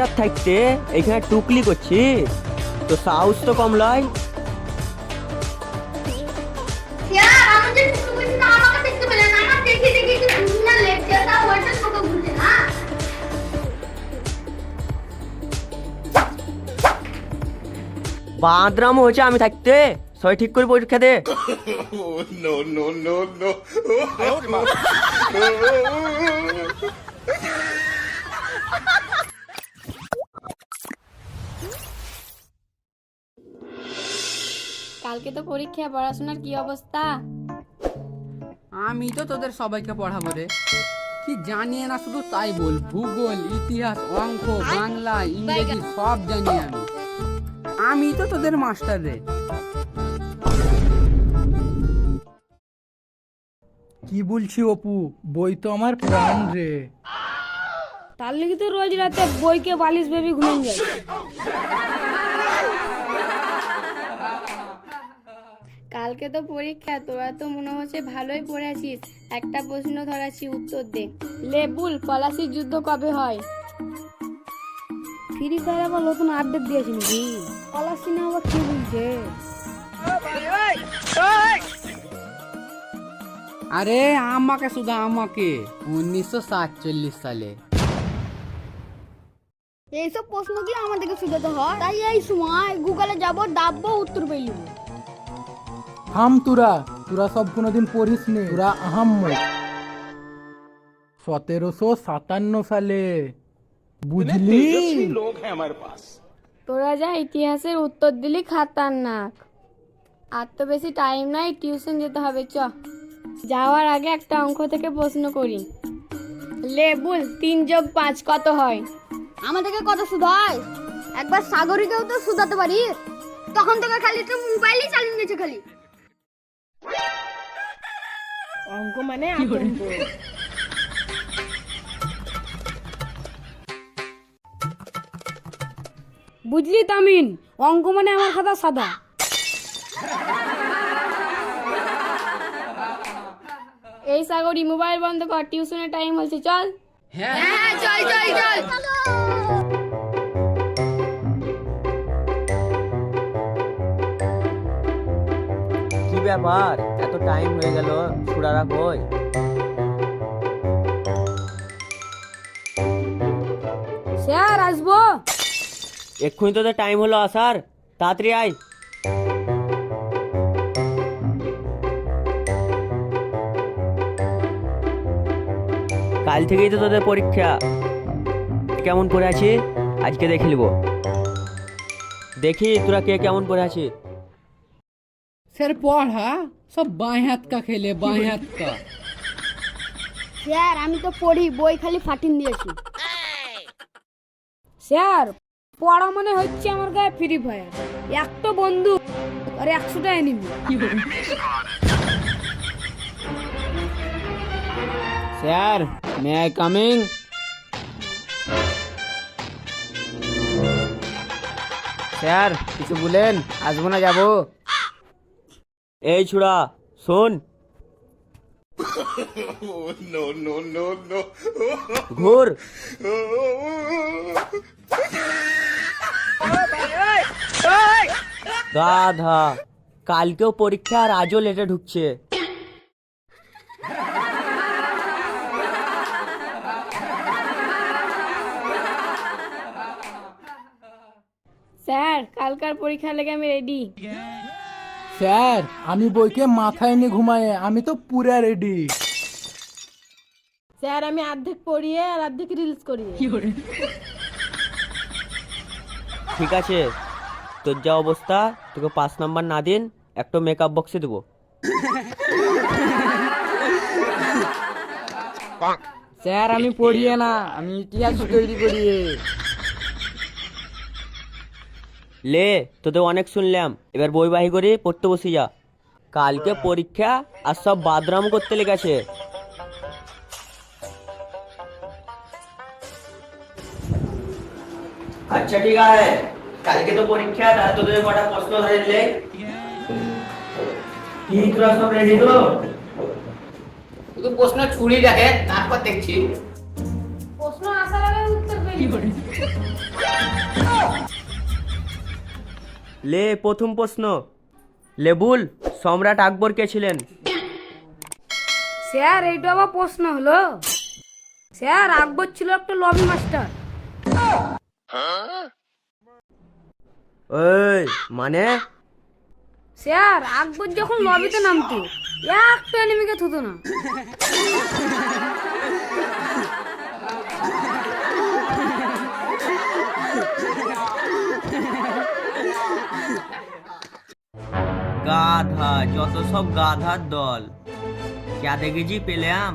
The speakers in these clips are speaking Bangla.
মাস্টার থাকতে এখানে টুকলি করছি তো সাহস তো কম লয় স্যার আমি যে টুকু বলছি না আমাকে দেখতে পেলেন আমার দেখে দেখে একটু বুঝনা লেকচারটা ওইটা তোকে বুঝে না বাঁদরাম হয়েছে আমি থাকতে সবাই ঠিক করে পরীক্ষা দে Oh, no, no, no, কালকে তো পরীক্ষা পড়াশোনার কি অবস্থা? আমি তো তোদের সবাইকে পড়াবো রে। কি জানিয়ে না শুধু তাই বল ভূগোল ইতিহাস অঙ্ক বাংলা ইংরেজি সব জানি আমি। আমি তো তোদের মাস্টার রে। কি বলছি অপু? বই তো আমার প্রাণ রে। তার লেগে তো রোজ রাতে বইকে বালিশ ভেবে ঘুমিয়ে যায়। কালকে তো পরীক্ষা তোরা তো মনে হচ্ছে ভালোই পড়েছিস। একটা প্রশ্ন ধরাছি উত্তর দে। লেবুল পলাশির যুদ্ধ কবে হয়? ফ্রি ফায়ার আবার নতুন আপডেট দিয়েছে নাকি? পলাশি না আবার কি বলছে? আরে আমাকে শুধু আমাকে। উনিশশো সাতচল্লিশ সালে। এইসব প্রশ্ন প্রশ্নগুলো আমাদেরকে শুধাতে হয়। তাই এই সময় গুগলে যাব দাববো উত্তর পেয়ে হাম তুরা তুরা সব কোনোদিন পড়িস নি তুরা আহাম সতেরোশো সাতান্ন সালে বুঝলি? তোরা যা ইতিহাসের উত্তর দিলি খাতারনাক। আর তো বেশি টাইম নাই টিউশন যেতে হবে চ। যাওয়ার আগে একটা অঙ্ক থেকে প্রশ্ন করি। লেবুল তিন যোগ পাঁচ কত হয়? আমাদেরকে কত শুধায় একবার সাগরীকেও তো শুধাতে পারি। তখন তোকে খালি তো মোবাইলই চালিয়ে নিয়েছে খালি। অঙ্ক মানে আতঙ্ক। বুঝলি তামিন অঙ্ক মানে আমার খাতা সাদা। এই সাগরি মোবাইল বন্ধ কর টিউশনের টাইম হয়েছে চল। হ্যাঁ। চল চল। চল। কি ব্যাপার? টাইম হয়ে গেল ছুড়ারা কই? স্যার আসব? এক্ষুনি তোদের টাইম হলো আসার। তাড়াতাড়ি আয়। কাল থেকেই তো তোদের পরীক্ষা। কেমন পড়ে আছি আজকে দেখে নিব। দেখি তোরা কে কেমন পড়ে আছিস। স্যার পড়া সব বাঁ হাত কা খেলে বাঁ হাত কা স্যার আমি তো পড়ি বই খালি ফাটিন দিয়েছি স্যার পড়া মনে হচ্ছে আমার গায়ে ফ্রি ফায়ার। একটা বন্ধু আর একশোটা enemy sir may I coming sir কিছু বলেন আসব না যাব। এই ছুড়া শোন. ঘুর। গাধা। কালকেও পরীক্ষা আর আজও লেটে ঢুকছে। স্যার কালকার পরীক্ষা লেগে আমি রেডি স্যার আমি বইকে মাথায় নিয়ে ঘুমায় আমি তো পুরা রেডি স্যার আমি অর্ধেক পড়িয়ে আর অর্ধেক রিলস করি? ঠিক আছে তোর যা অবস্থা তোকে পাঁচ নাম্বার না দিন একটা মেকআপ বক্সে দেবো। স্যার আমি পড়িয়ে না আমি ইতিহাস তৈরি করি লে তোদের অনেক শুনলাম। এবার বই বাহি করে পড়তে বসে যা। কালকে পরীক্ষা আর সব বাদরাম করতে লেগেছে। আচ্ছা ঠিক আছে। কালকে তো পরীক্ষা তাহলে তোদের কটা প্রশ্ন ধরে দিলে কি তোরা সব রেডি তো? শুধু প্রশ্ন ছুরি দেখে তারপর দেখছি। প্রশ্ন আসার আগে উত্তর পেয়ে লে প্রথম প্রশ্ন। লেবুল সম্রাট আকবর কে ছিলেন? স্যার এইটা আবার প্রশ্ন হলো। স্যার আকবর ছিল একটা লবি মাস্টার ওই মানে? স্যার আকবর যখন লবিতে নামতো একটা এনিমিকে থুতো না। গাধা যত সব গাধার দল क्या দেখেছি পেলাম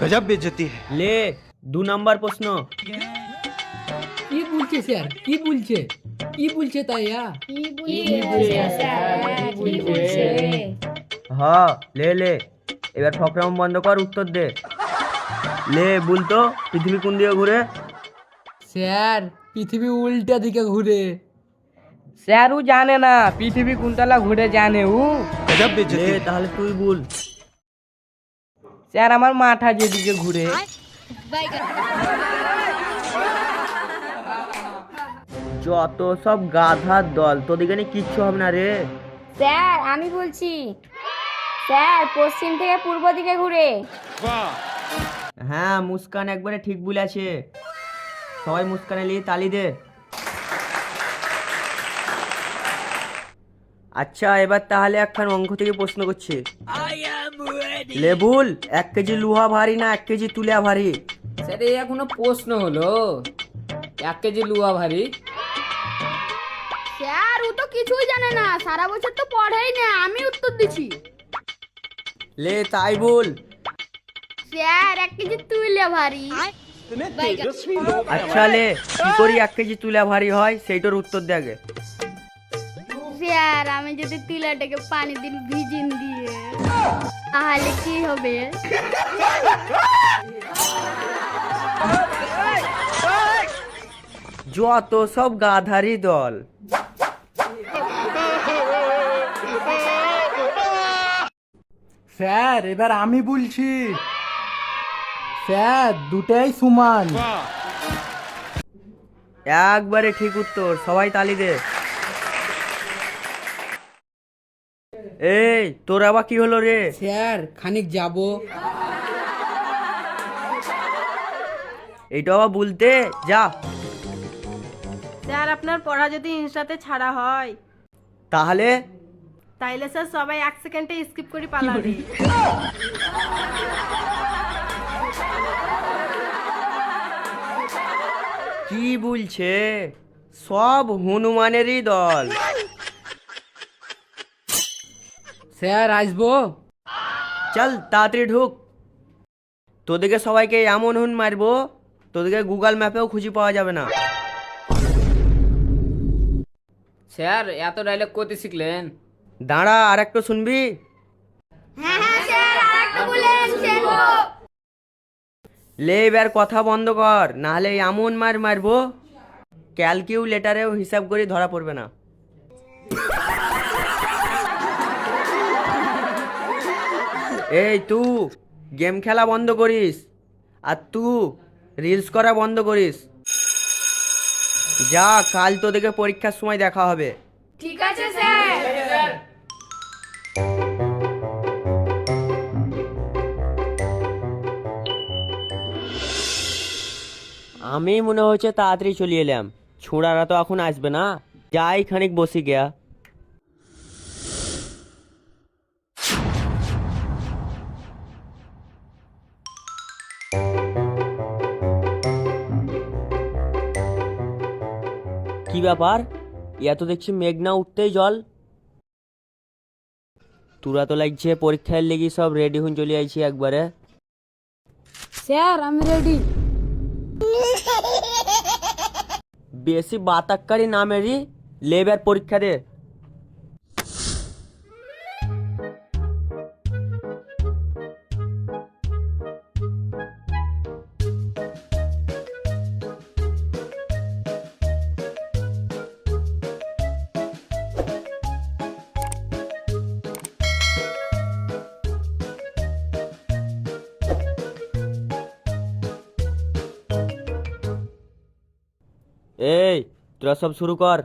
गजब बेइज्जती है লে দু নাম্বার প্রশ্ন কি বলছে স্যার কি বলছে কি বলছে তাইয়া হ লে লে এবার ফকরাম বন্ধ কর উত্তর দে লে বলতো পৃথিবী কোন দিকে ঘুরে স্যার পৃথিবী উল্টা দিকে ঘুরে স্যারও জানে না পৃথিবী কুন্তলা ঘুরে জানে উ। তাহলে তুই বল। স্যার আমার মাথা যেদিকে ঘুরে। যত সব গাধার দল তোদের এখানে কিচ্ছু হবে না রে। স্যার আমি বলছি স্যার পশ্চিম থেকে পূর্ব দিকে ঘুরে। হ্যাঁ মুস্কান একবারে ঠিক বলেছে। সবাই মুস্কানে লিয়ে তালি দে। আচ্ছা এবার তাহলে একখান অঙ্ক থেকে প্রশ্ন করছি। লেবুল এক কেজি লোহা ভারী না এক কেজি তুলা ভারী? স্যার এই এখনও প্রশ্ন হলো। এক কেজি লুয়া ভারী? স্যার ও তো কিছুই জানে না। সারা বছর তো পড়েই না আমি উত্তর দিচ্ছি। লে তাই বল। স্যার এক কেজি তুইলে ভারী। আচ্ছা লে কি করি এক কেজি তুলা ভারী হয়? সেইটার উত্তর দে আগে। স্যার আমি যদি তুলাটাকে পানি দিন ভিজিন দিয়ে তাহলে কি হবে? যত সব গাধারি দল। স্যার এবার আমি বলছি। স্যার দুটাই সমান। একবারে ঠিক উত্তর সবাই তালি দে। এই তোর আবার কি হলো রে? স্যার খানিক যাব। এইটা আবার বলতে? যা। স্যার আপনার পড়া যদি ইনস্টাতে ছাড়া হয়। তাহলে? তাইলে স্যার সবাই এক সেকেন্ডে স্কিপ করে পালাবে। কি বলছে? সব হনুমানেরই দল। স্যার আসব। চল তাড়াতাড়ি ঢুক। তোদেরকে সবাইকে এমন হুন মারবো তোদেরকে গুগল ম্যাপেও খুঁজে পাওয়া যাবে না। স্যার এত ডাইলগ করতে শিখলেন। দাঁড়া আর একটু শুনবি? হ্যাঁ হ্যাঁ শুনব। লে এবার কথা বন্ধ কর নাহলে এমন মার মারবো ক্যালকিউলেটারেও হিসাব করে ধরা পড়বে না। এই তু গেম খেলা বন্ধ করিস। আর তু রিলস করা বন্ধ করিস। যা কাল তোদেরকে পরীক্ষার সময় দেখা হবে। ঠিক আছে স্যার। আমি মনে হচ্ছে তাড়াতাড়ি চলে এলাম। ছোঁড়ারা তো এখন আসবে না। যাই খানিক বসি গিয়া। ব্যাপার? ইয়া তো দেখছি মেঘনা উঠতেই জল। তোরা তো লাগছে পরীক্ষার লেগে সব রেডি হন চলে আইছি একবারে। স্যার আমি রেডি বেশি বাতাক্কারি না মেরি লেবার পরীক্ষা দে। এই তোরা সব শুরু কর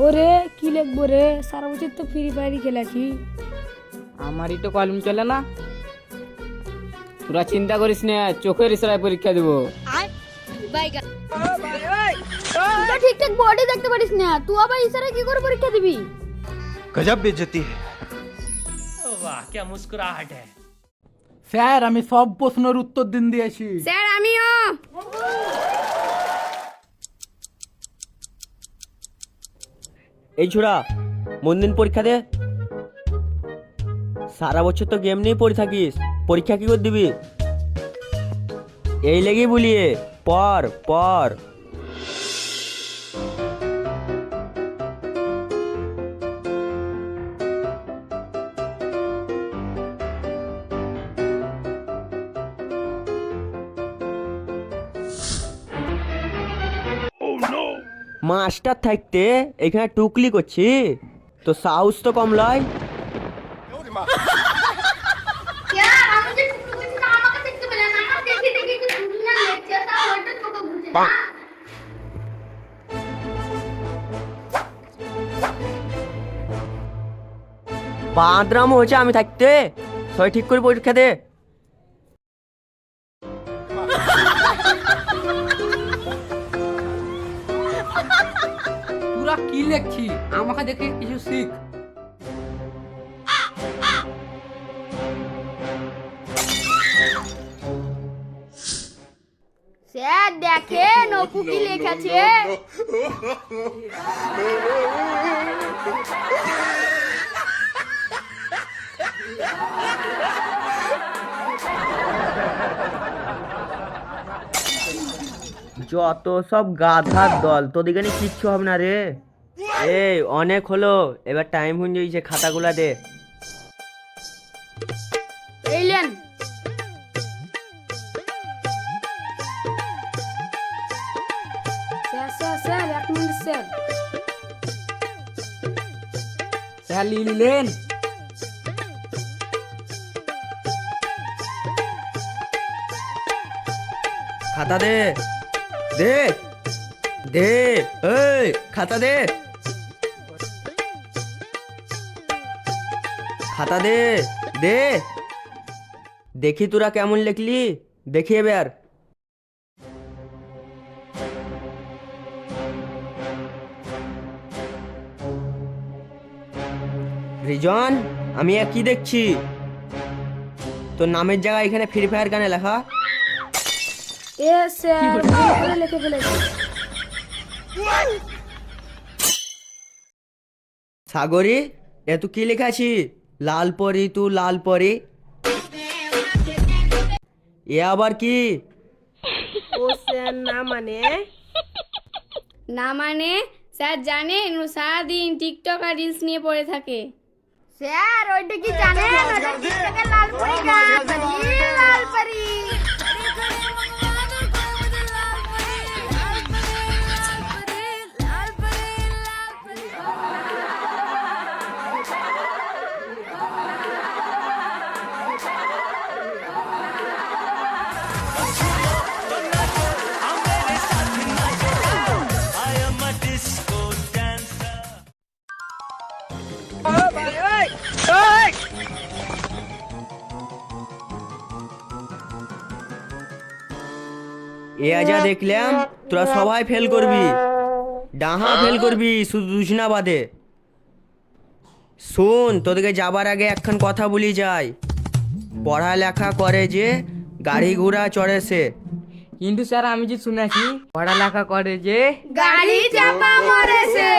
ওরে কি লিখবো রে সারা বছর তো ফ্রি ফায়ারই খেলেছি আমারই তো কলম চলে না তোরা চিন্তা করিস না চোখের ইশারায় পরীক্ষা দেবো তুই তো ঠিকঠাক বডি দেখতে পারিস না তুই আবার ইশারা কি করে পরীক্ষা দিবি गजब बेइज्जती है স্যার আমি সব প্রশ্নের উত্তর দিন দিয়েছি। স্যার আমিও। এই ছোড়া মন দিন পরীক্ষা দে। সারা বছর তো গেম নিয়েই পড়ে থাকিস। পরীক্ষা কি করে দিবি? এই লেগেই বলিয়ে পর পর। মাস্টার থাকতে এখানে টুকলি করছি। তো সাহস তো কম লয়। বাদরাম হয়েছে আমি থাকতে। সবাই ঠিক করে পরীক্ষা দে। লেখছি আমাকে দেখে কিছু শিখ। স্যার দেখেন অপু কি লেখাছে। যত সব গাধার দল তোদের কিচ্ছু হবে না রে। এই অনেক হলো। এবার টাইম হয়ে যাইছে খাতাগুলা দে। এইলেন স্যার স্যার স্যার এক মিনিট স্যার। স্যার লিলেন খাতা দে। দে। দে। এই খাতা দে। খাতা দে দে। দেখি তোরা কেমন লিখলি দেখি এবার। রিজন আমি আর কি দেখছি? তোর নামের জায়গায় এখানে ফ্রি ফায়ার গানে লেখা। এ স্যার লিখে ফেলেছি। সাগরি এ তুই কি লেখাছি লাল পরি তু লাল পরি। এ আবার কি? ও স্যার না মানে? না মানে? স্যার জানেন ও সারাদিন টিকটক আর রিলস নিয়ে পড়ে থাকে। স্যার ওইটা কি জানেন? ওটা টিকটকে লাল পরি গান লাল পরি। দেখলাম, তোরা সবাই ফেল করবি। ডাহা ফেল করবি, শুধু দুজনা বাদে শোন, তোদেরকে যাবার আগে একখান কথা বলি যাই। পড়ালেখা করে যে গাড়ি ঘোড়া চড়ে সে। কিন্তু স্যার, আমি যে শুনেছি, পড়ালেখা করে যে গাড়ি চাপা মরেছে